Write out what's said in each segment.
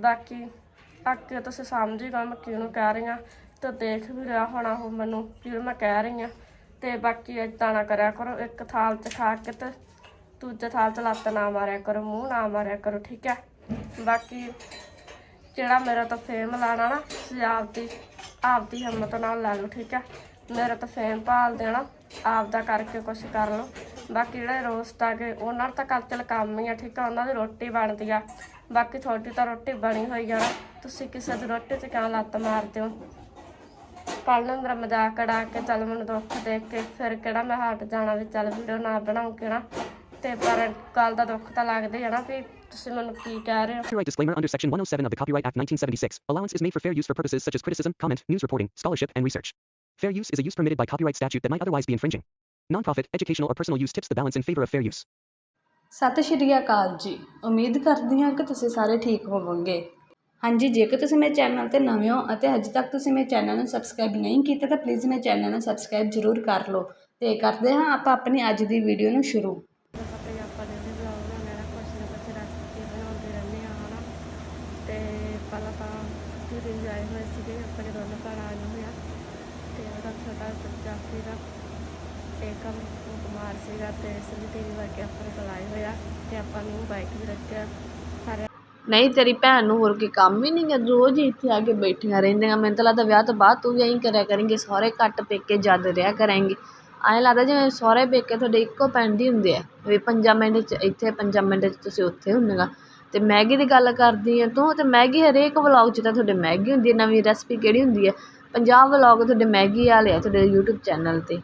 ਬਾਕੀ ਅੱਗੇ ਤੁਸੀਂ ਸਮਝ ਹੀ ਗਏ ਮੈਂ ਕਿਹਨੂੰ ਕਹਿ ਰਹੀ ਹਾਂ ਤੇ ਦੇਖ ਵੀ ਰਿਹਾ ਹੋਣਾ ਉਹ ਮੈਨੂੰ ਜਿਹਨੂੰ ਮੈਂ ਕਹਿ ਰਹੀ ਹਾਂ। ਤੇ ਬਾਕੀ ਏਦਾਂ ਨਾ ਕਰਿਆ ਕਰੋ, ਇੱਕ ਥਾਲ 'ਚ ਖਾ ਕੇ ਤੇ ਦੂਜੇ ਥਾਲ 'ਚ ਲੱਤ ਨਾ ਮਾਰਿਆ ਕਰੋ, ਮੂੰਹ ਨਾ ਮਾਰਿਆ ਕਰੋ, ਠੀਕ ਹੈ? ਬਾਕੀ ਜਿਹੜਾ ਮੇਰਾ ਤਾਂ ਫੇਮ ਲਾਣਾ ਨਾ, ਤੁਸੀਂ ਆਪਦੀ ਆਪਦੀ ਹਿੰਮਤ ਨਾਲ ਲੈ ਲਓ, ਠੀਕ ਹੈ? ਮੇਰਾ ਤਾਂ ਫੇਮ ਭਾਲ ਦੇਣਾ ਆਪਦਾ ਕਰਕੇ ਕੁਛ ਕਰ ਲਓ। ਬਾਕੀ ਜਿਹੜੇ ਰੋਸਟ ਆ ਗਏ ਉਹਨਾਂ ਦਾ ਤਾਂ ਕੱਲ ਚੱਲ ਕੰਮ ਹੀ ਆ ਠੀਕ ਆ ਉਹਨਾਂ ਦੀ ਰੋਟੀ ਬਣਦੀ ਆ ਬਾਕੀ ਤੁਹਾਡੀ ਤਾਂ ਰੋਟੀ ਬਣੀ ਹੋਈ ਆ ਨਾ ਤੁਸੀਂ ਕਿਸੇ ਦੀ ਰੋਟੀ 'ਚ ਕਿਉਂ ਲੱਤ ਮਾਰਦੇ ਹੋ ਕੱਲ ਨੂੰ ਮੇਰਾ ਮਜ਼ਾਕ ਉਡਾ ਕੇ ਚੱਲ ਮੈਨੂੰ ਦੁੱਖ ਦੇਖ ਕੇ ਫਿਰ ਕਿਹੜਾ ਮੈਂ ਹਟ ਜਾਣਾ ਵੀ ਚੱਲ ਵੀਡੀਓ ਨਾ ਬਣਾਉਂ ਕਿਹੜਾ ਤੇ ਪਰ ਗੱਲ ਦਾ ਦੁੱਖ ਤਾਂ ਲੱਗਦਾ ਹੀ ਆ ਨਾ ਵੀ ਤੁਸੀਂ ਮੈਨੂੰ ਕੀ ਕਹਿ ਰਹੇ ਹੋ Copyright disclaimer under Section 107 of the Copyright Act 1976. Allowance is made for fair use for purposes such as criticism, comment, news reporting, scholarship, and research. Fair use is a use permitted by copyright statute that might otherwise be infringing. Nonprofit, educational, or personal use tips the balance in favor of fair use. ਸਤਿ ਸ਼੍ਰੀ ਅਕਾਲ ਜੀ। ਉਮੀਦ ਕਰਦੀ ਹਾਂ ਕਿ ਤੁਸੀਂ ਸਾਰੇ ਠੀਕ ਹੋਵੋਗੇ। ਹਾਂਜੀ ਜੇਕਰ ਤੁਸੀਂ ਮੇਰੇ ਚੈਨਲ ਤੇ ਨਵੇਂ ਹੋ ਅਤੇ ਅਜੇ ਤੱਕ ਤੁਸੀਂ ਮੇਰੇ ਚੈਨਲ ਨੂੰ ਸਬਸਕ੍ਰਾਈਬ ਨਹੀਂ ਕੀਤਾ ਤਾਂ ਪਲੀਜ਼ ਮੇਰੇ ਚੈਨਲ ਨੂੰ ਸਬਸਕ੍ਰਾਈਬ ਜ਼ਰੂਰ ਕਰ ਲਓ। ਤੇ ਕਰਦੇ ਹਾਂ ਆਪਾਂ ਆਪਣੀ ਅੱਜ ਦੀ ਵੀਡੀਓ ਨੂੰ ਸ਼ੁਰੂ। ਹੀ ਆਪਾਂ ਜਿਹੜੇ ਵਲੌਗ ਆ ਕੁਛ ਨਾ ਕੁਛ ਰੈਸਪੀ ਬਣਾਉਂਦੇ ਰਹਿੰਦੇ ਆ ਹਨਾ ਤੇ ਪਹਿਲਾਂ ਤਾਂ ਫਿਰ ਜਾਏ ਹੋਏ ਸੀਗੇ ਆਪਣੇ ਦੋਨੋਂ ਘਰ ਆਏ ਹੋਏ ਆ। ਤੇ ਉਹਦਾ ਛੋਟਾ ਬੱਚਾ ਸੀਗਾ। ਏਕਮ ਉਹ ਸੀਗਾ ਤੇ ਇਸ ਲਈ ਤੇਰੀ ਵਰਗੇ ਆਪਣੇ ਕੋਲ ਆਏ ਹੋਏ ਤੇ ਆਪਾਂ ਨੂੰ ਬਾਈਕ ਵੀ ਰੱਖਿਆ। ਸਾਰੇ ਨਹੀਂ, ਤੇਰੀ ਭੈਣ ਨੂੰ ਹੋਰ ਕੋਈ ਕੰਮ ਹੀ ਨਹੀਂ ਹੈ। ਰੋਜ਼ ਹੀ ਇੱਥੇ ਆ ਕੇ ਬੈਠੀਆਂ ਰਹਿੰਦੀਆਂ। ਮੈਨੂੰ ਤਾਂ ਲੱਗਦਾ ਵਿਆਹ ਤੋਂ ਬਾਅਦ ਤੂੰ ਵੀ ਐਂ ਕਰਿਆ ਕਰੇਂਗੀ। ਸਹੁਰੇ ਘੱਟ ਪੇਕੇ ਜਦ ਰਿਹਾ ਕਰਾਂਗੀ। ਐਂ ਲੱਗਦਾ ਜਿਵੇਂ ਸਹੁਰੇ ਪੇਕੇ ਤੁਹਾਡੇ ਇੱਕੋ ਪਿੰਡ ਦੀ ਹੁੰਦੇ ਆ। ਵੀ ਪੰਜਾਂ ਮਿੰਟ 'ਚ ਇੱਥੇ, ਪੰਜਾਂ ਮਿੰਟ 'ਚ ਤੁਸੀਂ ਉੱਥੇ ਹੁੰਦੀਆਂ ਅਤੇ ਮੈਗੀ ਦੀ ਗੱਲ ਕਰਦੀ ਹੈ ਤੂੰ ਤੇ ਮੈਗੀ ਹਰੇਕ ਵਲੌਗ 'ਚ ਤਾਂ ਤੁਹਾਡੇ ਮੈਗੀ ਹੁੰਦੀ ਹੈ। ਨਵੀਂ ਰੈਸਪੀ ਕਿਹੜੀ ਹੁੰਦੀ ਹੈ? ਪੰਜਾਹ ਵਲੌਗ ਤੁਹਾਡੇ ਮੈਗੀ ਵਾਲੇ ਆ ਤੁਹਾਡੇ ਯੂਟਿਊਬ ਚੈਨਲ ਤੇ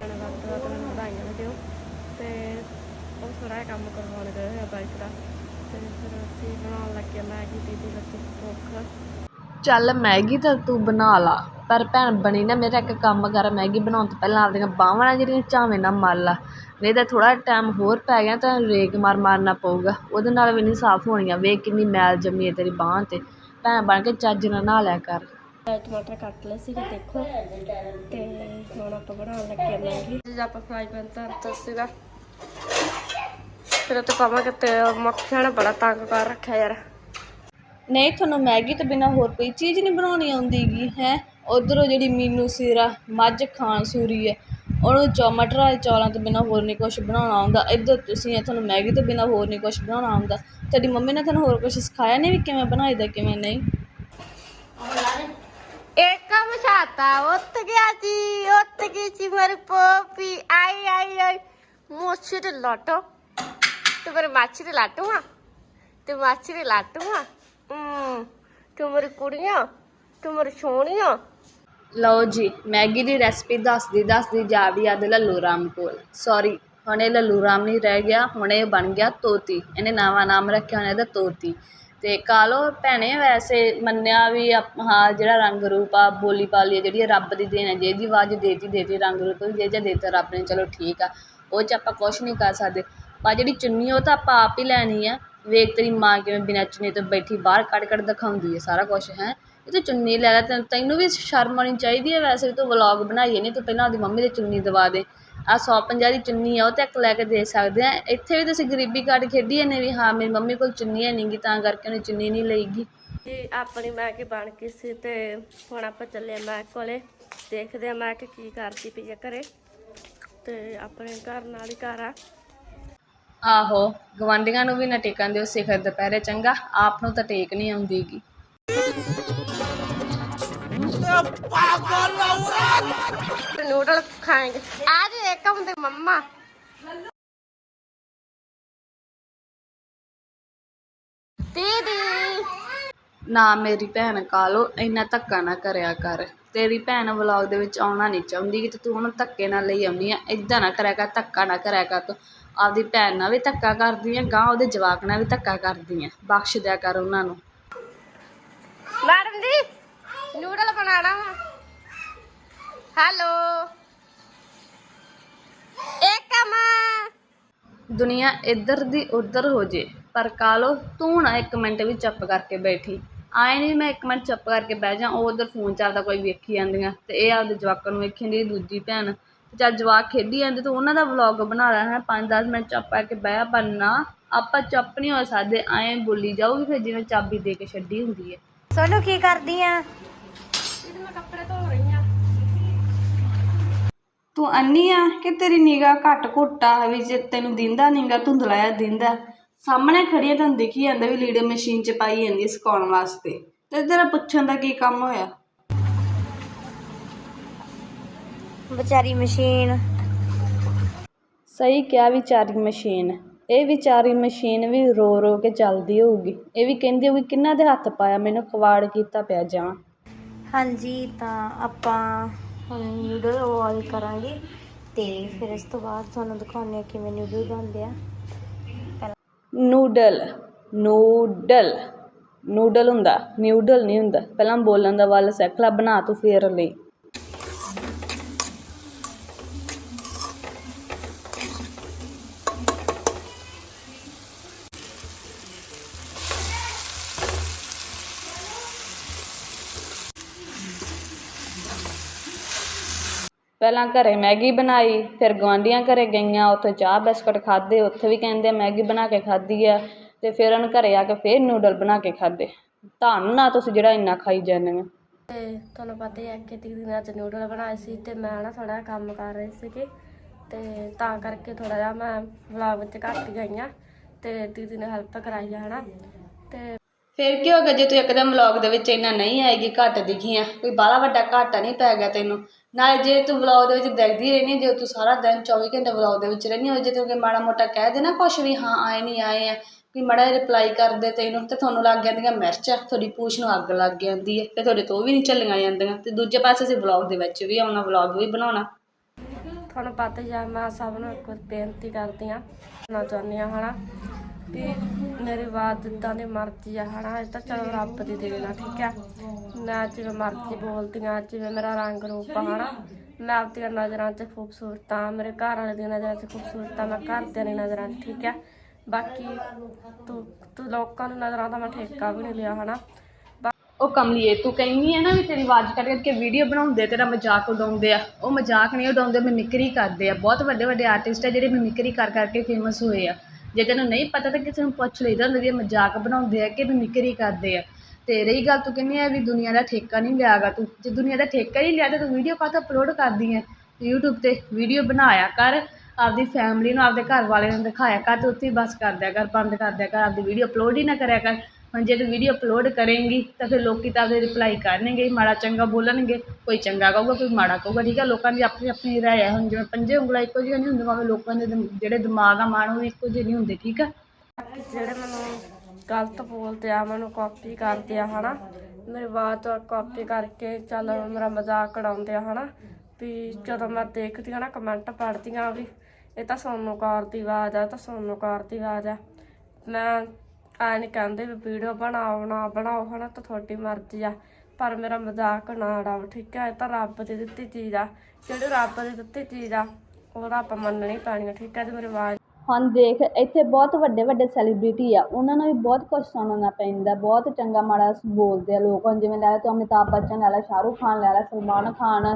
ਜਣੇ ਵੱਧ ਤੋਂ ਵੱਧ ਮੈਨੂੰ ਵਧਾਈਆਂ ਦਿਓ ਤੇ ਉਹ ਥੋੜਾ ਜਿਹਾ ਕੰਮ ਕਰਵਾਉਣ ਗਏ ਹੋਏ ਆ ਬਾਈਕ ਦਾ ਤੇ ਫਿਰ ਅਸੀਂ ਬਣਾਉਣ ਲੱਗੇ ਮੈਗੀ ਦੀਦੀ ਲੱਗੀ ਭੁੱਖ ਚੱਲ ਮੈਗੀ ਤਾਂ ਤੂੰ ਬਣਾ ਲਾ। ਪਰ ਭੈਣ ਬਣੀ ਨਾ, ਮੇਰਾ ਇੱਕ ਕੰਮ ਕਰ, ਮੈਗੀ ਬਣਾਉਣ ਤੋਂ ਪਹਿਲਾਂ ਆਪਦੀਆਂ ਬਾਹਾਂ ਨਾਲ ਜਿਹੜੀਆਂ ਝਾਵੇਂ ਨਾਲ ਮਲ ਲਾ। ਨਹੀਂ ਤਾਂ ਥੋੜਾ ਟਾਈਮ ਹੋਰ ਪੈ ਗਿਆ ਤਾਂ ਰੇਕ ਮਾਰ ਮਾਰਨਾ ਪਊਗਾ। ਉਹਦੇ ਨਾਲ ਵੀ ਨਹੀਂ ਸਾਫ਼ ਹੋਣੀਆਂ। ਵੇਖ ਕਿੰਨੀ ਮੈਲ ਜੰਮੀ ਹੈ ਤੇਰੀ ਬਾਂਹ ਤੇ। ਭੈਣ ਬਣ ਕੇ ਚੱਜ ਨਾਲ ਨਹਾ ਲਿਆ ਕਰ। ਟਮਾਟਰ ਕੱਟ ਲਏ ਸੀਗੇ, ਦੇਖੋ। ਤੇ ਹੁਣ ਆਪਾਂ ਬਣਾਉਣ ਲੱਗੇ ਮੈਗੀ। ਜੇ ਆਪਾਂ ਫਰਾਈ ਪੈਨ ਧਰਤਾ ਸੀਗਾ। ਫਿਰ ਉੱਤੇ ਪਾਵਾਂਗੇ ਤੇ ਮੱਖੀਆਂ ਨੇ ਬੜਾ ਤੰਗ ਕਰ ਰੱਖਿਆ ਯਾਰ। ਨਹੀਂ, ਤੁਹਾਨੂੰ ਮੈਗੀ ਤੋਂ ਬਿਨਾਂ ਹੋਰ ਕੋਈ ਚੀਜ਼ ਨਹੀਂ ਬਣਾਉਣੀ ਆਉਂਦੀਗੀ ਹੈ? ਉਧਰੋਂ ਜਿਹੜੀ ਮੀਨੂ ਸੀਰਾ, ਮੱਝ ਖਾਣ ਸੂਰੀ ਹੈ, ਉਹਨੂੰ ਚੌ, ਮਟਰ ਵਾਲੇ ਚੌਲਾਂ ਤੋਂ ਬਿਨਾ ਹੋਰ ਨਹੀਂ ਕੁਛ ਬਣਾਉਣਾ ਆਉਂਦਾ। ਇੱਧਰ ਤੁਸੀਂ ਹੈ ਤੁਹਾਨੂੰ ਮੈਗੀ ਤੋਂ ਬਿਨਾ ਹੋਰ ਨਹੀਂ ਕੁਝ ਬਣਾਉਣਾ ਆਉਂਦਾ। ਤੁਹਾਡੀ ਮੰਮੀ ਨੇ ਤੁਹਾਨੂੰ ਹੋਰ ਕੁਝ ਸਿਖਾਇਆ ਨਹੀਂ ਵੀ ਕਿਵੇਂ ਬਣਾਈਦਾ, ਕਿਵੇਂ ਨਹੀਂ? ਏਕਮ ਛਾਤਾ ਉੱਤ ਗਿਆ ਜੀ ਉੱਤ ਗਈ ਜੀ ਮੇਰੀ ਪੋਪੀ। ਆਈ ਆਈ ਆਈ। ਮੋਛੀ ਤੇ ਲਾਟੋ। ਤੂੰ ਮੇਰੇ ਮਾਛੀ ਤੇ ਲਾਟੂ ਆ ਤੇ ਮਾਛੀ ਤੇ ਲਾਟੂ ਆ ਹਮ ਤੂੰ ਮੇਰੀ ਕੁੜੀਆਂ, ਤੂੰ ਮੇਰੀ ਸੋਹਣੀਆਂ। ਲਓ ਜੀ, ਮੈਗੀ ਦੀ ਰੈਸਪੀ ਦੱਸਦੀ ਦੱਸਦੀ ਜਾਵੜੀ ਆਦ ਲੱਲੂ ਰਾਮ ਕੋਲ। ਸੌਰੀ ਹੁਣ ਇਹ ਲੱਲੂ ਰਾਮ ਨਹੀਂ ਰਹਿ ਗਿਆ, ਹੁਣ ਇਹ ਬਣ ਗਿਆ ਤੋਤੀ ਇਹਨੇ ਨਵਾਂ ਨਾਮ ਰੱਖਿਆ ਹੋਣਾ ਇਹਦਾ ਤੋਤੀ ਤੇ ਕਾਲੋ ਭੈਣੇ, ਵੈਸੇ ਮੰਨਿਆ ਵੀ ਆਪ- ਹਾਂ, ਜਿਹੜਾ ਰੰਗ ਰੂਪ ਆ, ਬੋਲੀ ਪਾਲੀ ਆ, ਜਿਹੜੀ ਇਹ ਰੱਬ ਦੀ ਦੇਣ ਹੈ ਜਿਹਦੀ ਆਵਾਜ਼ ਦੇਤੀ ਦੇਤੀ, ਰੰਗ ਰੂਪ ਵੀ ਜੇ ਜੇ ਦੇਤਾ ਰੱਬ ਨੇ, ਚਲੋ ਠੀਕ ਆ। ਉਹ 'ਚ ਆਪਾਂ ਕੁਛ ਨਹੀਂ ਕਰ ਸਕਦੇ। ਪਰ ਜਿਹੜੀ ਚੁੰਨੀ ਉਹ ਤਾਂ ਆਪਾਂ ਆਪ ਹੀ ਲੈਣੀ ਆ। ਵੇਖ ਤੇਰੀ ਮਾਂ ਕਿਵੇਂ ਬਿਨਾਂ ਚੁੰਨੀ ਤੋਂ ਬੈਠੀ ਬਾਹਰ ਕੱਢ ਕੱਢ ਦਿਖਾਉਂਦੀ ਹੈ ਸਾਰਾ ਕੁਛ, ਹੈ। ਇਹ ਤੂੰ ਚੁੰਨੀ ਲੈ ਲੈ, ਤੈਨੂੰ ਤੈਨੂੰ ਵੀ ਸ਼ਰਮ ਆਉਣੀ ਚਾਹੀਦੀ ਹੈ ਵੈਸੇ ਵੀ ਤੂੰ ਵਲੌਗ ਬਣਾਈਏ ਨਹੀਂ ਤੂੰ ਪਹਿਲਾਂ ਆਪਦੀ ਮੰਮੀ ਦੀ ਚੁੰਨੀ ਦਵਾ ਦੇ। ਆ 150 ਦੀ ਚੁੰਨੀ ਆ, ਉਹ ਤੇ ਲੈ ਕੇ ਦੇ ਸਕਦੇ ਆ। ਇੱਥੇ ਵੀ ਤੁਸੀਂ ਗਰੀਬੀ ਕਾਰਡ ਖੇਡੀ ਜਾਂਦੇ ਵੀ, ਹਾਂ, ਮੇਰੀ ਮੰਮੀ ਕੋਲ ਚੁੰਨੀ ਹੈ ਨਹੀਂਗੀ ਤਾਂ ਕਰਕੇ ਉਹਨੇ ਚੁੰਨੀ ਨਹੀਂ ਲਈਗੀ। ਜੀ ਆਪਣੀ ਮੈਂ ਕੀ ਬਣ ਗਈ ਸੀ ਤੇ ਹੁਣ ਆਪਾਂ ਚੱਲੇ ਮੈਂ ਕੋਲੇ। ਦੇਖਦੇ ਆ ਮੈਂ ਕਿ ਕੀ ਕਰਦੀ ਪਈ ਆ ਘਰੇ। ਤੇ ਆਪਣੇ ਘਰ ਨਾਲ ਹੀ ਘਰ ਆ। ਆਹੋ ਗਵਾਂਢੀਆਂ ਨੂੰ ਵੀ ਨਾ ਟੇਕਣ ਦਿਓ ਸਿਖਰ ਦੁਪਹਿਰੇ ਚੰਗਾ ਆਪ ਨੂੰ ਤਾਂ ਟੇਕ ਨਹੀਂ ਆਉਂਦੀਗੀ। ਨੂਡਲ ਨਾ ਮੇਰੀ ਭੈਣ ਕਾਲੋ ਇੰਨਾ ਧੱਕਾ ਨਾ ਕਰਿਆ ਕਰ। ਤੇਰੀ ਭੈਣ ਵਲੌਗ ਦੇ ਵਿੱਚ ਆਉਣਾ ਨਹੀਂ ਚਾਹੁੰਦੀ ਕਿ ਤੂੰ ਉਹਨੂੰ ਧੱਕੇ ਨਾਲ ਲਈ ਆਉਣੀ ਆ। ਇਦਾਂ ਨਾ ਕਰਿਆ ਕਰ ਧੱਕਾ ਨਾ ਕਰਿਆ ਕਰ ਤੂੰ। ਆਪਦੀ ਭੈਣ ਨਾਲ ਵੀ ਧੱਕਾ ਕਰਦੀ ਆ ਗਾਂ ਉਹਦੇ ਜਵਾਕ ਨਾਲ ਵੀ ਧੱਕਾ ਕਰਦੀ ਆ ਬਖਸ਼ ਦਿਆ ਕਰ ਉਹਨਾਂ ਨੂੰ। ਮੈਡਮ ਜੀ ਨੂਡਲ ਬਣਾਣਾ ਵਾ ਹੈਲੋ ਇੱਕ ਮਾਂ ਦੁਨੀਆ ਇੱਧਰ ਦੀ ਉੱਧਰ ਹੋ ਜੇ ਪਰ ਕਾਲੋ ਤੂੰ ਨਾ ਇੱਕ ਮਿੰਟ ਵੀ ਚੁੱਪ ਕਰਕੇ ਬੈਠੀ। ਆਏ ਨਹੀਂ ਮੈਂ ਇੱਕ ਮਿੰਟ ਚੁੱਪ ਕਰਕੇ ਬਹਿ ਜਾ ਉਹ ਉਧਰ ਫੋਨ ਚੱਲਦਾ ਕੋਈ ਵੇਖੀ ਜਾਂਦੀਆਂ। ਤੇ ਇਹ ਆਪਦੇ ਜਵਾਕਾਂ ਨੂੰ ਵੇਖੀ ਜਾਂਦੀ ਦੂਜੀ ਭੈਣ। ਚੱਲ ਜਵਾਕ ਖੇਡੀ ਜਾਂਦੇ ਤੂੰ ਉਹਨਾਂ ਦਾ ਵਲੌਗ ਬਣਾ ਲੈ ਹੈ। 5-10 ਮਿੰਟ ਚੁੱਪ ਕਰਕੇ ਬਹਿ ਬੰਨਾ ਆਪਾਂ ਚੁੱਪ ਨਹੀਂ ਹੋ ਸਕਦੇ ਐਂ ਬੋਲੀ ਜਾਊਗੀ ਫਿਰ ਜਿਵੇਂ ਚਾਬੀ ਦੇ ਕੇ ਛੱਡੀ ਹੁੰਦੀ ਹੈ। ਸੋਨੂੰ ਕੀ ਕਰਦੀ ਆ? ਇਹਦੇ ਮੈਂ ਕੱਪੜੇ ਧੋ ਰਹੀ ਆ। ਤੂੰ ਅੰਨੀ ਆ ਕਿ ਤੇਰੀ ਨਿਗਾਹ ਘੱਟ ਘੁੱਟਾ ਵਿੱਚ ਤੈਨੂੰ ਦਿੰਦਾ ਨਹੀਂਗਾ ਧੁੰਦਲਾ ਦਿੰਦਾ। ਸਾਹਮਣੇ ਖੜੀ ਆ ਤੈਨੂੰ ਦਿਖੀ ਜਾਂਦਾ ਵੀ ਲੀੜੇ ਮਸ਼ੀਨ 'ਚ ਪਾਈ ਜਾਂਦੀ ਸੁਕਾਉਣ ਵਾਸਤੇ। ਤੇ ਤੇਰਾ ਪੁੱਛਣ ਦਾ ਕੀ ਕੰਮ ਹੋਇਆ? ਵਿਚਾਰੀ ਮਸ਼ੀਨ। ਸਹੀ ਕਿਹਾ ਵਿਚਾਰੀ ਮਸ਼ੀਨ। ਇਹ ਵਿਚਾਰੀ ਮਸ਼ੀਨ ਵੀ ਰੋ ਰੋ ਕੇ ਚੱਲਦੀ ਹੋਊਗੀ। ਇਹ ਵੀ ਕਹਿੰਦੀ ਹੋਊਗੀ ਕਿੰਨਾ ਦੇ ਹੱਥ ਪਾਇਆ? ਮੈਨੂੰ ਕਵਾੜ ਕੀਤਾ ਪਿਆ ਜਾਂ। ਹਾਂਜੀ ਤਾਂ ਆਪਾਂ ਹੁਣ ਨਿਊਡਲ ਬੋਇਲ ਕਰਾਂਗੇ ਤੇ ਫਿਰ ਇਸ ਤੋਂ ਬਾਅਦ ਤੁਹਾਨੂੰ ਦਿਖਾਉਂਦੇ ਆ ਕਿਵੇਂ ਨਿਊਡਲ ਬਣਦੇ ਆ। ਨੂਡਲ ਨੂਡਲ ਨੂਡਲ ਹੁੰਦਾ। ਨਿਊਡਲ ਨਹੀਂ ਹੁੰਦਾ। ਪਹਿਲਾਂ ਬੋਲਣ ਦਾ ਵੱਲ ਸਿੱਖ ਲੈ ਬਣਾ ਤੂੰ ਫੇਰ ਲਈ। ਪਹਿਲਾਂ ਘਰ ਮੈਗੀ ਬਣਾਈ, ਫਿਰ ਗੁਆਂਢੀਆਂ ਘਰ ਗਈਆਂ, ਉੱਥੇ ਚਾਹ ਬਿਸਕੁਟ ਖਾਧੇ, ਉੱਥੇ ਵੀ ਕਹਿੰਦੇ ਮੈਗੀ ਬਣਾ ਕੇ ਖਾਧੀ ਆ ਅਤੇ ਫਿਰ ਉਹਨਾਂ ਘਰ ਆ ਕੇ ਫਿਰ ਨੂਡਲ ਬਣਾ ਕੇ ਖਾਧੇ। ਧੰਨ ਨਾ ਤੁਸੀਂ ਜਿਹੜਾ ਇੰਨਾ ਖਾਈ ਜਾਂਦੇ ਹੋ। ਅਤੇ ਤੁਹਾਨੂੰ ਪਤਾ ਹੀ ਹੈ ਕਿ ਦੀਦੀ ਨੇ ਅੱਜ ਨੂਡਲ ਬਣਾਏ ਸੀ ਅਤੇ ਮੈਂ ਨਾ ਥੋੜਾ ਕੰਮ ਕਰ ਰਹੀ ਸੀਗੀ ਅਤੇ ਤਾਂ ਕਰਕੇ ਥੋੜ੍ਹਾ ਜਿਹਾ ਮੈਂ ਵਲੌਗ ਵਿੱਚ ਘੱਟ ਗਈ ਹਾਂ ਅਤੇ ਦੀਦੀ ਨੇ ਹੈਲਪ ਕਰਾਈ ਆ ਹਨਾ ਤੇ ਫਿਰ ਕੀ ਹੋ ਗਿਆ ਜੇ ਤੂੰ ਇੱਕਦਮ ਵਲੌਗ ਦੇ ਵਿੱਚ ਇੰਨਾ ਨਹੀਂ ਆਏਗੀ, ਘੱਟ ਦਿਖੀ ਆ ਕੋਈ ਬਾਹਲਾ ਵੱਡਾ ਘਾਟਾ ਨਹੀਂ ਪੈ ਗਿਆ ਤੈਨੂੰ। ਨਾਲੇ ਜੇ ਤੂੰ ਵਲੌਗ ਦੇ ਵਿੱਚ ਦਿਖਦੀ ਰਹਿੰਦੀ ਜੇ ਤੂੰ ਸਾਰਾ ਦਿਨ 24 ਘੰਟੇ ਵਲੌਗ ਦੇ ਵਿੱਚ ਰਹਿੰਦੀ ਹੋ ਜੇ ਤੂੰ ਕੋਈ ਮਾੜਾ ਮੋਟਾ ਕਹਿ ਦੇ ਨਾ ਕੁਛ ਵੀ, ਹਾਂ, ਆਏ ਨਹੀਂ, ਆਏ ਆ, ਵੀ ਮੜਾ ਰਿਪਲਾਈ ਕਰਦੇ ਤੈਨੂੰ, ਤੇ ਤੁਹਾਨੂੰ ਲੱਗ ਜਾਂਦੀਆਂ ਮਿਰਚਾਂ, ਤੁਹਾਡੀ ਪੂਛ ਨੂੰ ਅੱਗ ਲੱਗ ਜਾਂਦੀ ਹੈ ਤੇ ਤੁਹਾਡੇ ਤੋਂ ਵੀ ਨਹੀਂ ਚੱਲੀਆਂ ਜਾਂਦੀਆਂ। ਤੇ ਦੂਜੇ ਪਾਸੇ ਅਸੀਂ ਵਲੌਗ ਦੇ ਵਿੱਚ ਵੀ ਆਉਣਾ ਵਲੌਗ ਵੀ ਬਣਾਉਣਾ। ਤੁਹਾਨੂੰ ਪਤਾ ਹੀ ਆ, ਮੈਂ ਸਭ ਨੂੰ ਇੱਕ ਬੇਨਤੀ ਕਰਦੀ ਆ ਨਾ ਚਾਹੁੰਦੀ ਆ, ਹਨਾ, ਵੀ ਮੇਰੀ ਬਾਤ ਜਿੱਦਾਂ ਦੀ ਮਰਜ਼ੀ ਆ, ਹਨਾ? ਇਹ ਤਾਂ ਚਲੋ ਰੱਬ ਦੀ ਦੇਣ ਆ, ਠੀਕ ਆ? ਮੈਂ ਜਿਵੇਂ ਮਰਜ਼ੀ ਬੋਲਦੀ ਆ ਜਿਵੇਂ ਮੇਰਾ ਰੰਗ ਰੂਪ ਆ, ਹਨਾ? ਮੈਂ ਆਪਦੀਆਂ ਨਜ਼ਰਾਂ 'ਚ ਖੂਬਸੂਰਤ ਆ ਮੇਰੇ ਘਰ ਵਾਲੇ ਦੀਆਂ ਨਜ਼ਰਾਂ 'ਚ ਖੂਬਸੂਰਤ ਆ ਮੈਂ ਘਰਦਿਆਂ ਦੀ ਨਜ਼ਰਾਂ 'ਚ, ਠੀਕ ਆ? ਬਾਕੀ ਤੂੰ ਤੂੰ ਲੋਕਾਂ ਨੂੰ ਨਜ਼ਰਾਂ ਦਾ ਮੈਂ ਠੇਕਾ ਵੀ ਨਹੀਂ ਲਿਆ, ਹਨਾ? ਉਹ ਕਮਲੀਏ, ਤੂੰ ਕਹਿੰਦੀ ਹੈ ਨਾ ਵੀ ਤੇਰੀ ਆਵਾਜ਼ ਕੱਢ ਕਰਕੇ ਵੀਡੀਓ ਬਣਾਉਂਦੇ ਤੇਰਾ ਮਜ਼ਾਕ ਉਡਾਉਂਦੇ ਆ। ਉਹ ਮਜ਼ਾਕ ਨਹੀਂ ਉਡਾਉਂਦੇ, ਮਿਮਿਕਰੀ ਕਰਦੇ ਆ। ਬਹੁਤ ਵੱਡੇ ਵੱਡੇ ਆਰਟਿਸਟ ਆ ਜਿਹੜੇ ਮਿਮਿਕਰੀ ਕਰ ਕਰਕੇ ਫੇਮਸ ਹੋਏ ਆ। ਜੇ ਤੈਨੂੰ ਨਹੀਂ ਪਤਾ ਤਾਂ ਕਿਸੇ ਨੂੰ ਪੁੱਛ ਲਈਦਾ ਹੁੰਦਾ ਵੀ ਇਹ ਮਜ਼ਾਕ ਬਣਾਉਂਦੇ ਆ ਕਿ ਮਿਮਿਕਰੀ ਕਰਦੇ ਆ। ਅਤੇ ਰਹੀ ਗੱਲ ਤੂੰ ਕਹਿੰਦੀ ਆ ਵੀ ਦੁਨੀਆ ਦਾ ਠੇਕਾ ਨਹੀਂ ਲਿਆ ਗਾ ਤੂੰ। ਜੇ ਦੁਨੀਆ ਦਾ ਠੇਕਾ ਹੀ ਲਿਆ ਤਾਂ ਤੂੰ ਵੀਡੀਓ ਕਾਹਤੋਂ ਅਪਲੋਡ ਕਰਦੀ ਹੈ ਯੂਟਿਊਬ ਤੇ ਵੀਡੀਓ ਬਣਾਇਆ ਕਰ, ਆਪਦੀ ਫੈਮਿਲੀ ਨੂੰ, ਆਪਦੇ ਘਰ ਵਾਲਿਆਂ ਨੂੰ ਦਿਖਾਇਆ ਕਰ ਤੇ ਉੱਥੇ ਹੀ ਬਸ ਕਰ ਦਿਆ ਕਰ, ਬੰਦ ਕਰ ਦਿਆ ਕਰ, ਆਪਦੀ ਵੀਡੀਓ ਅਪਲੋਡ ਹੀ ਨਾ ਕਰਿਆ ਕਰ। ਹੁਣ ਜੇ ਤੂੰ ਵੀਡੀਓ ਅਪਲੋਡ ਕਰੇਂਗੀ ਤਾਂ ਫਿਰ ਲੋਕ ਤਾਂ ਆਪਦੇ ਰਿਪਲਾਈ ਕਰਨਗੇ, ਮਾੜਾ ਚੰਗਾ ਬੋਲਣਗੇ, ਕੋਈ ਚੰਗਾ ਕਹੂਗਾ, ਕੋਈ ਮਾੜਾ ਕਹੂਗਾ, ਠੀਕ ਹੈ ਲੋਕਾਂ ਦੀ ਆਪਣੀ ਆਪਣੀ ਰਾਏ ਹੈ ਹੁਣ ਜਿਵੇਂ ਪੰਜੇ ਉਂਗਲਾਂ ਇੱਕੋ ਜਿਹੀਆਂ ਨਹੀਂ ਹੁੰਦੀਆਂ, ਭਾਵੇਂ ਲੋਕਾਂ ਦੇ ਦਿਮ- ਜਿਹੜੇ ਦਿਮਾਗ ਆ ਮਨ ਉਹ ਵੀ ਇੱਕੋ ਜਿਹੇ ਨਹੀਂ ਹੁੰਦੇ, ਠੀਕ ਆ? ਜਿਹੜੇ ਮੈਨੂੰ ਗਲਤ ਬੋਲਦੇ ਆ, ਮੈਨੂੰ ਕਾਪੀ ਕਰਦੇ ਆ, ਹਨਾ? ਮੇਰੀ ਬਾਤ ਕਾਪੀ ਕਰਕੇ ਚੱਲ ਮੇਰਾ ਮਜ਼ਾਕ ਉਡਾਉਂਦੇ ਆ, ਹਨਾ? ਵੀ ਜਦੋਂ ਮੈਂ ਦੇਖਦੀ ਆ ਨਾ ਕਮੈਂਟ ਪੜ੍ਹਦੀ ਆ ਵੀ, ਇਹ ਤਾਂ ਸੋਨੂੰ ਕੌਰ ਦੀ ਆਵਾਜ਼ ਆ, ਇਹ ਤਾਂ ਸੋਨੂੰ ਕੌਰ ਦੀ ਆਵਾਜ਼ ਆ। ਮੈਂ ਐ ਨਹੀਂ ਕਹਿੰਦੇ ਵੀ ਵੀਡੀਓ ਬਣਾਓ ਨਾ ਬਣਾਓ, ਹਨਾ ਤਾਂ ਤੁਹਾਡੀ ਮਰਜ਼ੀ ਆ। ਪਰ ਮੇਰਾ ਮਜ਼ਾਕ ਨਾ ਉਡਾਓ, ਠੀਕ ਹੈ ਇਹ ਤਾਂ ਰੱਬ ਦੀ ਦਿੱਤੀ ਚੀਜ਼ ਆ। ਜਿਹੜੀ ਰੱਬ ਦੀ ਦਿੱਤੀ ਚੀਜ਼ ਆ, ਉਹਦਾ ਆਪਾਂ ਮੰਨਣੀ ਪੈਣੀ ਆ, ਠੀਕ ਹੈ ਤੇ ਮੇਰੀ ਆਵਾਜ਼ ਹੁਣ ਦੇਖ, ਇੱਥੇ ਬਹੁਤ ਵੱਡੇ ਵੱਡੇ ਸੈਲੀਬ੍ਰਿਟੀ ਆ। ਉਹਨਾਂ ਨੂੰ ਵੀ ਬਹੁਤ ਕੁਝ ਸੁਣਨਾ ਪੈਂਦਾ, ਬਹੁਤ ਚੰਗਾ ਮਾੜਾ ਬੋਲਦੇ ਆ ਲੋਕ। ਹੁਣ ਜਿਵੇਂ ਲੈ ਲਾ ਤੂੰ ਅਮਿਤਾਭ ਬੱਚਨ, ਲੈ ਲਾ ਸ਼ਾਹਰੁਖ ਖਾਨ, ਲੈ ਲਾ ਸਲਮਾਨ ਖਾਨ,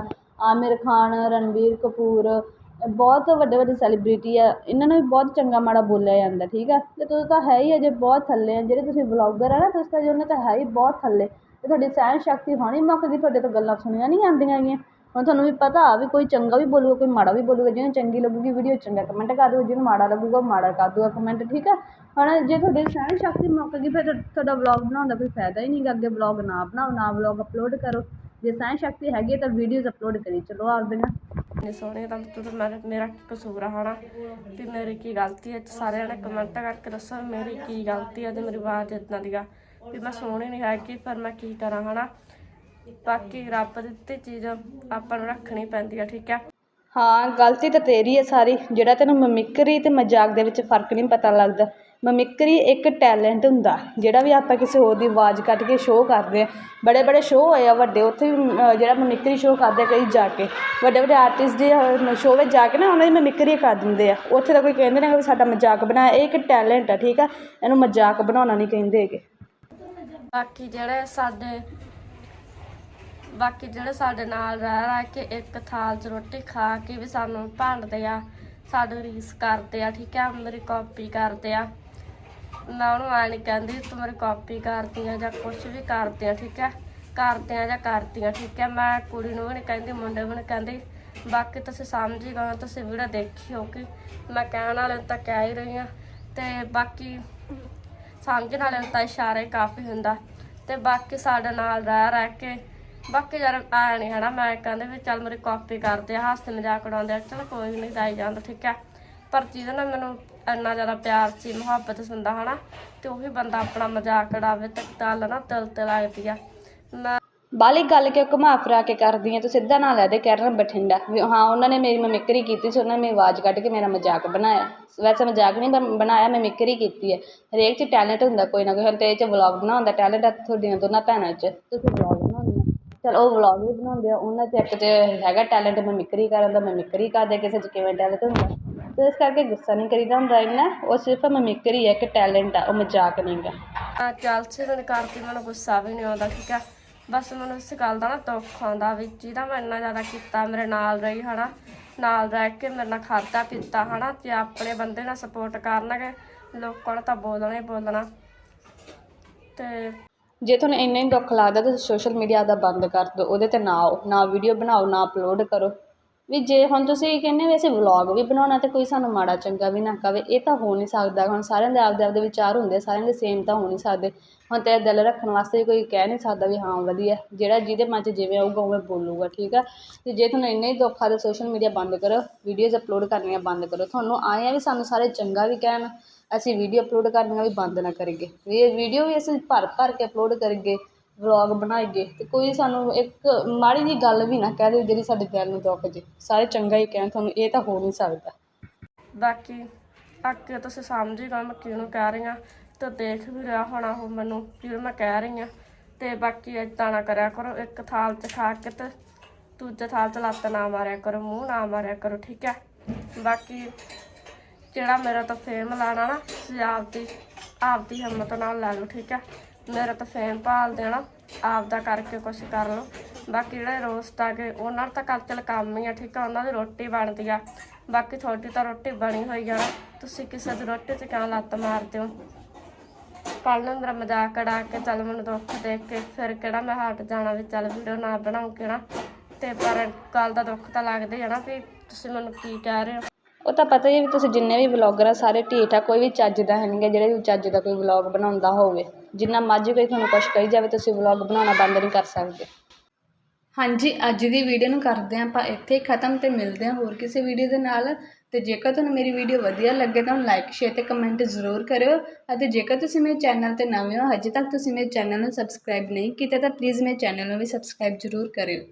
ਆਮਿਰ ਖਾਨ, ਰਣਵੀਰ ਕਪੂਰ ਬਹੁਤ ਵੱਡੇ ਵੱਡੇ ਸੈਲੀਬ੍ਰਿਟੀ ਆ, ਇਹਨਾਂ ਨੂੰ ਵੀ ਬਹੁਤ ਚੰਗਾ ਮਾੜਾ ਬੋਲਿਆ ਜਾਂਦਾ, ਠੀਕ ਆ? ਅਤੇ ਤੁਸੀਂ ਤਾਂ ਹੈ ਹੀ ਅਜੇ ਬਹੁਤ ਥੱਲੇ ਆ, ਜਿਹੜੇ ਤੁਸੀਂ ਵਲੋਗਰ ਆ ਨਾ, ਤੁਸੀਂ ਤਾਂ ਜੀ ਉਹਨਾਂ ਤਾਂ ਹੈ ਹੀ ਬਹੁਤ ਥੱਲੇ। ਅਤੇ ਤੁਹਾਡੀ ਸਹਿਣ ਸ਼ਕਤੀ ਹੋਣੀ ਮੁੱਕਦੀ ਤੁਹਾਡੇ ਤੋਂ ਗੱਲਾਂ ਸੁਣੀਆਂ ਨਹੀਂ ਜਾਂਦੀਆਂ ਹੈਗੀਆਂ। ਹੁਣ ਤੁਹਾਨੂੰ ਵੀ ਪਤਾ, ਵੀ ਕੋਈ ਚੰਗਾ ਵੀ ਬੋਲੂਗਾ, ਕੋਈ ਮਾੜਾ ਵੀ ਬੋਲੂਗਾ, ਜਿਹਨੂੰ ਚੰਗੀ ਲੱਗੂਗੀ ਵੀਡੀਓ ਚੰਗਾ ਕਮੈਂਟ ਕਰ ਦਿਓ, ਜਿਹਨੂੰ ਮਾੜਾ ਲੱਗੂਗਾ ਮਾੜਾ ਕਰ ਦੂਗਾ ਕਮੈਂਟ ਠੀਕ ਆ? ਹੁਣ ਜੇ ਤੁਹਾਡੀ ਸਹਿਣ ਸ਼ਕਤੀ ਮੁੱਕ ਗਈ, ਫਿਰ ਤੁਹਾਡਾ ਵਲੌਗ ਬਣਾਉਣ ਦਾ ਕੋਈ ਫਾਇਦਾ ਹੀ ਨਹੀਂ ਅੱਗੇ ਵਲੌਗ ਨਾ ਬਣਾਓ, ਨਾ ਵਲੌਗ ਅਪਲੋਡ ਕਰੋ। ਜੇ ਸਹਿਣ ਸ਼ਕਤੀ ਹੈਗੀ ਹੈ ਤਾਂ ਵੀਡੀਓਜ਼ ਅਪਲੋਡ ਕਰੀ, ਚਲੋ ਆਪਦੀਆਂ। ਇੰਨੇ ਸੋਹਣੇ ਤਾਂ ਤੂੰ ਤਾਂ ਮੇਰਾ ਮੇਰਾ ਕੀ ਕਸੂਰ ਆ, ਹਨਾ? ਵੀ ਮੇਰੀ ਕੀ ਗਲਤੀ ਹੈ? ਤੇ ਸਾਰਿਆਂ ਨੇ ਕਮੈਂਟਾਂ ਕਰਕੇ ਦੱਸੋ ਮੇਰੀ ਕੀ ਗਲਤੀ ਹੈ ਤੇ ਮੇਰੀ ਆਵਾਜ਼ ਇਦਾਂ ਦੀ ਆ। ਵੀ ਮੈਂ ਸੋਹਣੀ ਨਹੀਂ ਹੈਗੀ, ਪਰ ਮੈਂ ਕੀ ਕਰਾਂ, ਹਨਾ? ਬਾਕੀ ਰੱਬ ਦਿੱਤੀ ਚੀਜ਼ ਆਪਾਂ ਨੂੰ ਰੱਖਣੀ ਪੈਂਦੀ ਆ, ਠੀਕ ਆ? ਹਾਂ, ਗਲਤੀ ਤਾਂ ਤੇਰੀ ਹੈ ਸਾਰੀ। ਜਿਹੜਾ ਤੈਨੂੰ ਮਮਿਕਰੀ ਅਤੇ ਮਜ਼ਾਕ ਦੇ ਵਿੱਚ ਫ਼ਰਕ ਨਹੀਂ ਪਤਾ ਲੱਗਦਾ। ਮਮਿਕਰੀ ਇੱਕ ਟੈਲੈਂਟ ਹੁੰਦਾ, ਜਿਹੜਾ ਵੀ ਆਪਾਂ ਕਿਸੇ ਹੋਰ ਦੀ ਆਵਾਜ਼ ਕੱਢ ਕੇ ਸ਼ੋਅ ਕਰਦੇ ਹਾਂ ਬੜੇ ਬੜੇ ਸ਼ੋਅ ਹੋਏ ਆ ਵੱਡੇ, ਉੱਥੇ ਵੀ ਜਿਹੜਾ ਮਮਿਕਰੀ ਸ਼ੋਅ ਕਰਦੇ ਆ ਕਈ ਜਾ ਕੇ। ਵੱਡੇ ਵੱਡੇ ਆਰਟਿਸਟ ਦੇ ਸ਼ੋਅ ਵਿੱਚ ਜਾ ਕੇ ਨਾ ਉਹਨਾਂ ਦੀ ਮਮਿਕਰੀ ਕਰ ਦਿੰਦੇ ਆ। ਉੱਥੇ ਤਾਂ ਕੋਈ ਕਹਿੰਦੇ ਨੇ ਵੀ ਸਾਡਾ ਮਜ਼ਾਕ ਬਣਾਇਆ, ਇਹ ਇੱਕ ਟੈਲੈਂਟ ਆ, ਠੀਕ ਆ? ਇਹਨੂੰ ਮਜ਼ਾਕ ਬਣਾਉਣਾ ਨਹੀਂ ਕਹਿੰਦੇ ਹੈਗੇ। ਬਾਕੀ ਜਿਹੜੇ ਸਾਡੇ ਬਾਕੀ ਜਿਹੜੇ ਸਾਡੇ ਨਾਲ ਰਹਿ ਰਹਿ ਕੇ ਇੱਕ ਥਾਲ 'ਚ ਰੋਟੀ ਖਾ ਕੇ ਵੀ ਸਾਨੂੰ ਭੰਡਦੇ ਆ ਸਾਡੀ ਰੀਸ ਕਰਦੇ ਆ ਠੀਕ ਆ ਮੇਰੀ ਕਾਪੀ ਕਰਦੇ ਆ। ਮੈਂ ਉਹਨੂੰ ਐ ਨਹੀਂ ਕਹਿੰਦੀ ਤੂੰ ਮੇਰੀ ਕਾਪੀ ਕਰਦੀ ਆ ਜਾਂ ਕੁਝ ਵੀ ਕਰਦੀ ਆ ਠੀਕ ਹੈ ਕਰਦੇ ਆ ਜਾਂ ਕਰਦੀ ਠੀਕ ਹੈ ਮੈਂ ਕੁੜੀ ਨੂੰ ਵੀ ਨਹੀਂ ਕਹਿੰਦੀ ਮੁੰਡੇ ਨੂੰ ਨਹੀਂ ਕਹਿੰਦੀ। ਬਾਕੀ ਤੁਸੀਂ ਸਮਝ ਹੀ ਗਏ ਹੋ, ਤੁਸੀਂ ਵੀਡੀਓ ਦੇਖੀ ਹੋਗੀ ਮੈਂ ਕਹਿਣ ਵਾਲੇ ਨੂੰ ਤਾਂ ਕਹਿ ਹੀ ਰਹੀ ਆ। ਤੇ ਬਾਕੀ ਸਮਝਣ ਵਾਲੇ ਨੂੰ ਤਾਂ ਇਸ਼ਾਰੇ ਕਾਫੀ ਹੁੰਦਾ। ਤੇ ਬਾਕੀ ਸਾਡੇ ਨਾਲ ਰਹਿ ਰਹਿ ਕੇ ਬਾਕੀ ਯਾਰ ਆਇਆ ਨਹੀਂ ਹਨਾ ਮੈਂ ਕਹਿੰਦੇ ਵੀ ਚੱਲ ਮੇਰੀ ਕਾਪੀ ਕਰਦੇ ਆ ਹੱਸ ਮਜ਼ਾਕ ਉਡਾਉਂਦੇ ਆ। ਚਲ ਕੋਈ ਨਹੀਂ ਦਾਈ ਜਾਂਦਾ, ਠੀਕ ਹੈ ਪਰ ਜਿਹਦੇ ਨਾਲ ਮੈਨੂੰ ਇੰਨਾ ਜ਼ਿਆਦਾ ਪਿਆਰ ਸੀ, ਮੁਹੱਬਤ ਸੀ ਹੁੰਦਾ ਹਨਾ, ਤੇ ਉਹੀ ਬੰਦਾ ਆਪਣਾ ਮਜ਼ਾਕ ਉਡਾਵੇ ਤੇ ਗੱਲ ਨਾ ਦਿਲ ਤੇ ਲੱਗਦੀ ਆ। ਮੈਂ ਬਾਲੀ ਗੱਲ ਕਿਉਂ ਘੁਮਾ ਫਿਰਾ ਕੇ ਕਰਦੀ ਹੈ ਤੂੰ ਸਿੱਧਾ ਨਾ ਲੈ ਦੇ ਕਹਿ ਕਰਨ ਬਠਿੰਡਾ। ਵੀ ਹਾਂ, ਉਹਨਾਂ ਨੇ ਮੇਰੀ ਮਿਮਿਕਰੀ ਕੀਤੀ ਸੀ, ਉਹਨਾਂ ਨੇ ਮੇਰੀ ਆਵਾਜ਼ ਕੱਢ ਕੇ ਮੇਰਾ ਮਜ਼ਾਕ ਬਣਾਇਆ। ਵੈਸੇ ਮਜ਼ਾਕ ਨਹੀਂ ਬਣ- ਬਣਾਇਆ ਮਿਮਿਕਰੀ ਕੀਤੀ ਹੈ ਹਰੇਕ 'ਚ ਟੈਲੈਂਟ ਹੁੰਦਾ ਕੋਈ ਨਾ ਕੋਈ, ਹੁਣ ਤੇ 'ਚ ਵਲੌਗ ਬਣਾਉਣ ਦਾ ਟੈਲੈਂਟ ਹੈ ਤੁਹਾਡੀਆਂ ਦੋਨਾਂ ਭੈਣਾਂ 'ਚ। ਤੁਸੀਂ ਵਲੌਗ ਚਲ ਉਹ ਵਲੌਗ ਵੀ ਬਣਾਉਂਦੇ ਆ, ਉਹਨਾਂ 'ਚ ਇੱਕ 'ਚ ਹੈਗਾ ਟੈਲੈਂਟ ਮਿਮਿਕਰੀ ਕਰਨ ਦਾ ਮਿਮਿਕਰੀ ਕਰਦੇ ਕਿਸੇ 'ਚ ਕਿਵੇਂ ਟੈਲੈਂਟ ਹੁੰਦਾ। ਤੇ ਇਸ ਕਰਕੇ ਗੁੱਸਾ ਨਹੀਂ ਕਰੀਦਾ ਹੁੰਦਾ ਇੰਨਾ, ਉਹ ਸਿਰਫ ਮਿਮਿਕਰੀ ਹੈ ਇੱਕ ਟੈਲੈਂਟ ਆ, ਉਹ ਮਜ਼ਾਕ ਨਹੀਂ ਗਾ। ਆ ਚੱਲ ਸੀ ਮੈਨੂੰ ਕਰਦੀ ਮੈਨੂੰ ਗੁੱਸਾ ਵੀ ਨਹੀਂ ਆਉਂਦਾ, ਠੀਕ ਆ? ਬਸ ਮੈਨੂੰ ਇਸ ਗੱਲ ਦਾ ਨਾ ਦੁੱਖ ਆਉਂਦਾ ਵੀ ਜਿਹਦਾ ਮੈਂ ਇੰਨਾ ਜ਼ਿਆਦਾ ਕੀਤਾ, ਮੇਰੇ ਨਾਲ ਰਹੀ, ਹਨਾ? ਨਾਲ ਰਹਿ ਕੇ ਮੇਰੇ ਨਾਲ ਖਾਦਾ ਪੀਤਾ, ਹਨਾ? ਤੇ ਆਪਣੇ ਬੰਦੇ ਨਾਲ ਸਪੋਰਟ ਕਰਨਗੇ, ਲੋਕਾਂ ਨੂੰ ਤਾਂ ਬੋਲਣਾ ਹੀ ਬੋਲਣਾ। ਤੇ ਜੇ ਤੁਹਾਨੂੰ ਇੰਨਾ ਹੀ ਦੁੱਖ ਲੱਗਦਾ ਤੁਸੀਂ ਸੋਸ਼ਲ ਮੀਡੀਆ ਦਾ ਬੰਦ ਕਰ ਦਿਓ, ਉਹਦੇ ਤੇ ਨਾ ਆਓ, ਨਾ ਵੀਡੀਓ ਬਣਾਓ, ਨਾ ਅਪਲੋਡ ਕਰੋ। ਵੀ ਜੇ ਹੁਣ ਤੁਸੀਂ ਕਹਿੰਦੇ ਵੀ ਅਸੀਂ ਵਲੋਗ ਵੀ ਬਣਾਉਣਾ ਤੇ ਕੋਈ ਸਾਨੂੰ ਮਾੜਾ ਚੰਗਾ ਵੀ ਨਾ ਕਵੇ, ਇਹ ਤਾਂ ਹੋ ਨਹੀਂ ਸਕਦਾ। ਹੁਣ ਸਾਰਿਆਂ ਦੇ ਆਪਦੇ ਆਪਦੇ ਵਿਚਾਰ ਹੁੰਦੇ ਸਾਰਿਆਂ ਦੇ ਸੇਮ ਤਾਂ ਹੋ ਨਹੀਂ ਸਕਦੇ। ਹੁਣ ਤੇਰਾ ਦਿਲ ਰੱਖਣ ਵਾਸਤੇ ਕੋਈ ਕਹਿ ਨਹੀਂ ਸਕਦਾ ਵੀ ਹਾਂ ਵਧੀਆ, ਜਿਹੜਾ ਜਿਹਦੇ ਮਨ 'ਚ ਜਿਵੇਂ ਆਊਗਾ ਉਵੇਂ ਬੋਲੂਗਾ, ਠੀਕ ਆ? ਅਤੇ ਜੇ ਤੁਹਾਨੂੰ ਇੰਨਾ ਹੀ ਦੁੱਖ ਆ ਤਾਂ ਸੋਸ਼ਲ ਮੀਡੀਆ ਬੰਦ ਕਰੋ ਵੀਡੀਓਜ਼ ਅਪਲੋਡ ਕਰਨੀਆਂ ਬੰਦ ਕਰੋ। ਤੁਹਾਨੂੰ ਆਏ ਆ ਵੀ ਸਾਨੂੰ ਸਾਰੇ ਚੰਗਾ ਵੀ ਕਹਿਣ ਅਸੀਂ ਵੀਡੀਓ ਅਪਲੋਡ ਕਰਨੀਆਂ ਵੀ ਬੰਦ ਨਾ ਕਰੀਏ। ਵੀ ਇਹ ਵੀਡੀਓ ਵੀ ਅਸੀਂ ਭਰ ਭਰ ਕੇ ਅਪਲੋਡ ਕਰੀਏ ਵਲੋਗ ਬਣਾਈਏ ਅਤੇ ਕੋਈ ਸਾਨੂੰ ਇੱਕ ਮਾੜੀ ਜੀ ਗੱਲ ਵੀ ਨਾ ਕਹਿ ਦੇ ਜਿਹੜੀ ਸਾਡੇ ਦਿਲ ਨੂੰ ਦੁੱਖ ਜੇ। ਸਾਰੇ ਚੰਗਾ ਹੀ ਕਹਿਣ, ਤੁਹਾਨੂੰ ਇਹ ਤਾਂ ਹੋ ਨਹੀਂ ਸਕਦਾ। ਬਾਕੀ ਬਾਕੀ ਤੁਸੀਂ ਸਮਝ ਹੀ ਗਏ ਮੈਂ ਕਿਹਨੂੰ ਕਹਿ ਰਹੀ ਹਾਂ ਤੇ ਦੇਖ ਵੀ ਰਿਹਾ ਹੋਣਾ ਉਹ ਮੈਨੂੰ ਜਿਹਨੂੰ ਮੈਂ ਕਹਿ ਰਹੀ ਹਾਂ। ਤੇ ਬਾਕੀ ਏਦਾਂ ਨਾ ਕਰਿਆ ਕਰੋ, ਇੱਕ ਥਾਲ 'ਚ ਖਾ ਕੇ ਤੇ ਦੂਜੇ ਥਾਲ 'ਚ ਲੱਤ ਨਾ ਮਾਰਿਆ ਕਰੋ, ਮੂੰਹ ਨਾ ਮਾਰਿਆ ਕਰੋ, ਠੀਕ ਹੈ? ਬਾਕੀ ਕਿਹੜਾ ਮੇਰਾ ਤਾਂ ਫੇਮ ਲਾਣਾ ਨਾ, ਤੁਸੀਂ ਆਪਦੀ ਆਪਦੀ ਹਿੰਮਤ ਨਾਲ ਲੈ ਲਓ, ਠੀਕ ਹੈ? ਮੇਰਾ ਤਾਂ ਫੇਮ ਭਾਲ ਦੇਣਾ, ਆਪਦਾ ਕਰਕੇ ਕੁਛ ਕਰ ਲਓ। ਬਾਕੀ ਜਿਹੜੇ ਰੋਸਟ ਆ ਗਏ, ਉਹਨਾਂ ਦਾ ਤਾਂ ਕੱਲ ਚੱਲ ਕੰਮ ਹੀ ਆ, ਠੀਕ ਆ? ਉਹਨਾਂ ਦੀ ਰੋਟੀ ਬਣਦੀ ਆ। ਬਾਕੀ ਤੁਹਾਡੀ ਤਾਂ ਰੋਟੀ ਬਣੀ ਹੋਈ ਆ ਨਾ, ਤੁਸੀਂ ਕਿਸੇ ਦੀ ਰੋਟੀ 'ਚ ਕਿਉਂ ਲੱਤ ਮਾਰਦੇ ਹੋ? ਕੱਲ ਨੂੰ ਮੇਰਾ ਮਜ਼ਾਕ ਉਡਾ ਕੇ, ਚੱਲ ਮੈਨੂੰ ਦੁੱਖ ਦੇਖ ਕੇ, ਫਿਰ ਕਿਹੜਾ ਮੈਂ ਹਟ ਜਾਣਾ ਵੀ ਚੱਲ ਵੀਡੀਓ ਨਾ ਬਣਾਉਂ ਕਿਹੜਾ ਤੇ ਪਰ ਕੱਲ ਦਾ ਦੁੱਖ ਤਾਂ ਲੱਗਦਾ ਹੀ ਆ ਨਾ ਵੀ ਤੁਸੀਂ ਮੈਨੂੰ ਕੀ ਕਹਿ ਰਹੇ ਹੋ? ਉਹ ਤਾਂ ਪਤਾ ਹੀ ਹੈ ਵੀ ਤੁਸੀਂ ਜਿੰਨੇ ਵੀ ਵਲੋਗਰ ਆ, ਸਾਰੇ ਢੀਠ ਆ, ਕੋਈ ਵੀ ਚੱਜ ਦਾ ਹੈ ਨਹੀਂ ਗਾ, ਜਿਹੜੇ ਵੀ ਚੱਜ ਦਾ ਕੋਈ ਵਲੋਗ ਬਣਾਉਂਦਾ ਹੋਵੇ। ਜਿੰਨਾ ਮਰਜ਼ੀ ਕੋਈ ਤੁਹਾਨੂੰ ਕੁਛ ਕਹੀ ਜਾਵੇ, ਤੁਸੀਂ ਵਲੋਗ ਬਣਾਉਣਾ ਬੰਦ ਨਹੀਂ ਕਰ ਸਕਦੇ। ਹਾਂਜੀ, ਅੱਜ ਦੀ ਵੀਡੀਓ ਨੂੰ ਕਰਦੇ ਹਾਂ ਆਪਾਂ ਇੱਥੇ ਖਤਮ ਤੇ ਮਿਲਦੇ ਹਾਂ ਹੋਰ ਕਿਸੇ ਵੀਡੀਓ ਦੇ ਨਾਲ। ਤੇ ਜੇਕਰ ਤੁਹਾਨੂੰ ਮੇਰੀ ਵੀਡੀਓ ਵਧੀਆ ਲੱਗੇ ਤਾਂ ਲਾਈਕ ਸ਼ੇਅਰ ਤੇ ਕਮੈਂਟ ਜ਼ਰੂਰ ਕਰਿਓ। ਅਤੇ ਜੇਕਰ ਤੁਸੀਂ ਮੇਰੇ ਚੈਨਲ ਤੇ ਨਵੇਂ ਹੋ, ਹਜੇ ਤੱਕ ਤੁਸੀਂ ਮੇਰੇ ਚੈਨਲ ਨੂੰ ਸਬਸਕ੍ਰਾਈਬ ਨਹੀਂ ਕੀਤਾ ਤਾਂ ਪਲੀਜ਼ ਮੇਰੇ ਚੈਨਲ ਨੂੰ ਵੀ ਸਬਸਕ੍ਰਾਈਬ ਜ਼ਰੂਰ ਕਰਿਓ।